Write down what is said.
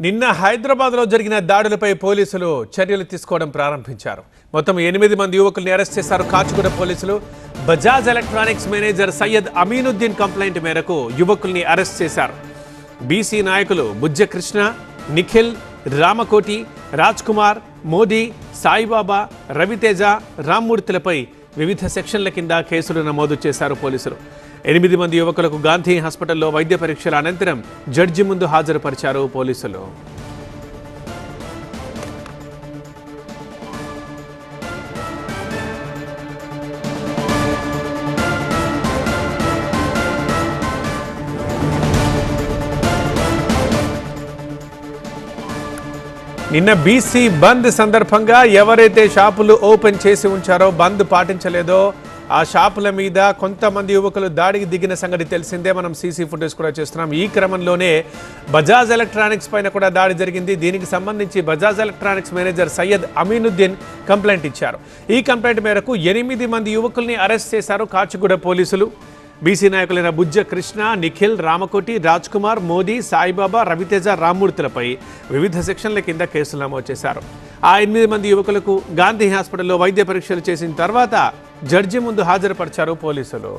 నిన్న హైదరాబాద్లో జరిగిన దాడులపై పోలీసులు చర్యలు తీసుకోవడం ప్రారంభించారు. మొత్తం ఎనిమిది మంది యువకుల్ని అరెస్ట్ చేశారు కాచిగూడ పోలీసులు. Bajaj electronics manager Syed Aminuddin complaint మేరకు యువకుల్ని అరెస్ట్ చేశారు. బీసీ నాయకులు బుజ్జకృష్ణ నిఖిల్ రామకోటి రాజ్ కుమార్ మోదీ సాయిబాబా రవితేజ రామ్మూర్తులపై వివిధ సెక్షన్ల కింద కేసులు నమోదు చేశారు పోలీసులు. ఎనిమిది మంది యువకులకు గాంధీ హాస్పిటల్లో వైద్య పరీక్షల అనంతరం జడ్జి ముందు హాజరుపరిచారు పోలీసులు. నిన్న బీసీ బంద్ సందర్భంగా ఎవరైతే షాపులు ఓపెన్ చేసి ఉంచారో బంద్ పాటించలేదో ఆ షాపుల మీద కొంతమంది యువకులు దాడికి దిగిన సంగతి తెలిసిందే. మనం సీసీ ఫుటేజ్ కూడా చేస్తున్నాం. ఈ క్రమంలోనే బజాజ్ ఎలక్ట్రానిక్స్ పైన కూడా దాడి జరిగింది. దీనికి సంబంధించి Bajaj electronics manager Syed Aminuddin complaint ఇచ్చారు. ఈ కంప్లైంట్ మేరకు ఎనిమిది మంది యువకుల్ని అరెస్ట్ చేశారు. కాచిగూడ పోలీసులు. బీసీ నాయకులైన బుజ్జ కృష్ణ నిఖిల్ రామకోటి రాజ్ కుమార్ మోదీ సాయిబాబా రవితేజ రామ్మూర్తులపై వివిధ సెక్షన్ల కింద కేసులు నమోదు చేశారు. ఆ ఎనిమిది మంది యువకులకు గాంధీ హాస్పిటల్లో వైద్య పరీక్షలు చేసిన తర్వాత జడ్జి ముందు హాజరుపరిచారు పోలీసులు.